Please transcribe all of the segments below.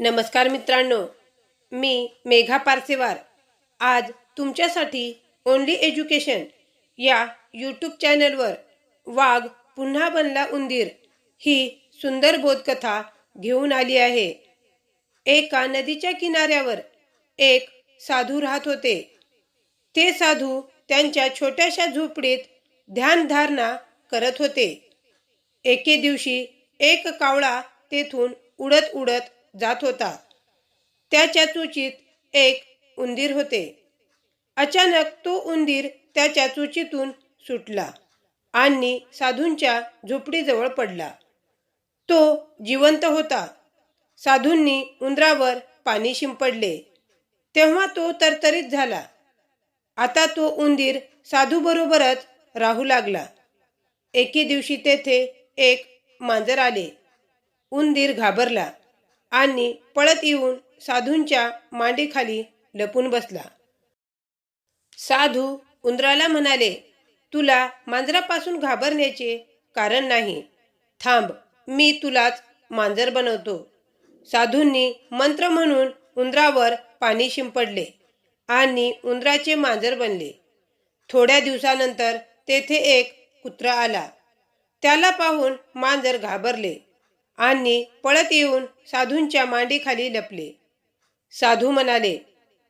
नमस्कार मित्रांनो मी मेघा पारसेवार. आज तुमच्यासाठी ओनली एज्युकेशन या यूट्यूब चॅनलवर वाघ पुन्हा बनला उंदीर ही सुंदर बोधकथा घेऊन आली आहे. एका नदीच्या किनाऱ्यावर एक साधू राहत होते. ते साधू त्यांच्या छोट्याशा झोपडीत ध्यानधारणा करत होते. एके दिवशी एक कावळा तेथून उडत उडत जात होता. त्याच्या चुचीत एक उंदीर होते. अचानक तो उंदीर त्याच्या चुचीतून सुटला आणि साधूंच्या झोपडीजवळ पडला. तो जिवंत होता. साधूंनी उंदरावर पाणी शिंपडले. तेव्हा तो तरतरीत झाला. आता तो उंदीर साधूबरोबरच राहू लागला. एके दिवशी तेथे एक मांजर आले. उंदीर घाबरला. आणि पळत येऊन साधूंच्या मांडीखाली लपून बसला. साधू उंदराला म्हणाले तुला मांजरापासून घाबरण्याचे कारण नाही. थांब मी तुलाच मांजर बनवतो. साधूंनी मंत्र म्हणून उंदरावर पाणी शिंपडले आणि उंदराचे मांजर बनले. थोड्या दिवसानंतर तेथे एक कुत्रा आला. त्याला पाहून मांजर घाबरले. आणि पळत येऊन साधूंच्या मांडीखाली लपले. साधू म्हणाले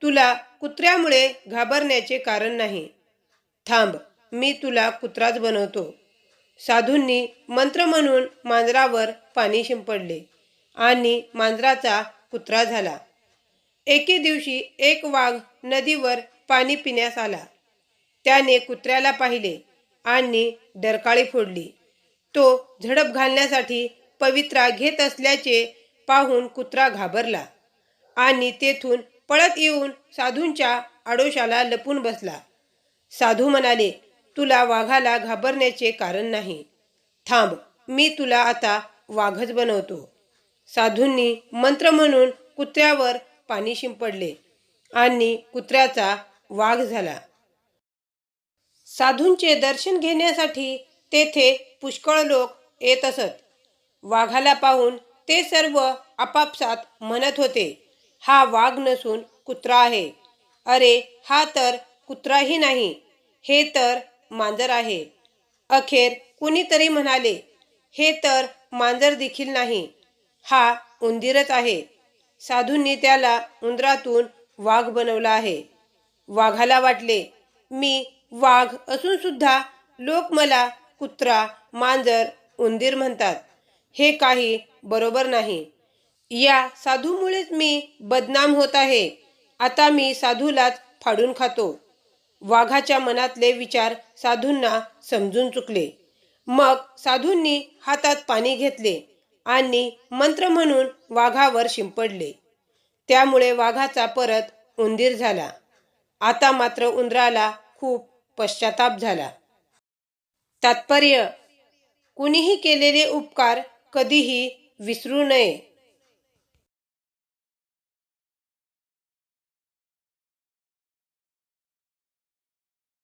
तुला कुत्र्यामुळे घाबरण्याचे कारण नाही. थांब मी तुला कुत्राच बनवतो. साधूंनी मंत्र म्हणून मांजरावर पाणी शिंपडले आणि मांजराचा कुत्रा झाला. एके दिवशी एक वाघ नदीवर पाणी पिण्यास आला. त्याने कुत्र्याला पाहिले आणि डरकाळी फोडली. तो झडप घालण्यासाठी पवित्रा घेत असल्याचे पाहून कुत्रा घाबरला आणि तेथून पळत येऊन साधूंच्या आडोशाला लपून बसला. साधू म्हणाले तुला वाघाला घाबरण्याचे कारण नाही. थांब मी तुला आता वाघच बनवतो. साधूंनी मंत्र म्हणून कुत्र्यावर पाणी शिंपडले आणि कुत्र्याचा वाघ झाला. साधूंचे दर्शन घेण्यासाठी तेथे पुष्कळ लोक येत असत. वाघाला पाहून ते सर्व आपापसात म्हणत होते हा वाघ नसून कुत्रा आहे. अरे हा तर कुत्राही नाही हे तर मांजर आहे. अखेर कुणीतरी म्हणाले हे तर मांजर देखील नाही हा उंदीरच आहे. साधूंनी त्याला उंदरातून वाघ बनवला आहे. वाघाला वाटले मी वाघ असूनसुद्धा लोक मला कुत्रा मांजर उंदीर म्हणतात. हे काही बरोबर नाही. या साधूमुळेच मी बदनाम होत आहे. आता मी साधूलाच फाडून खातो. वाघाच्या मनातले विचार साधूंना समजून चुकले. मग साधूंनी हातात पाणी घेतले आणि मंत्र म्हणून वाघावर शिंपडले. त्यामुळे वाघाचा परत उंदीर झाला. आता मात्र उंदराला खूप पश्चाताप झाला. तात्पर्य कुणीही केलेले उपकार कधीही विसरू नये.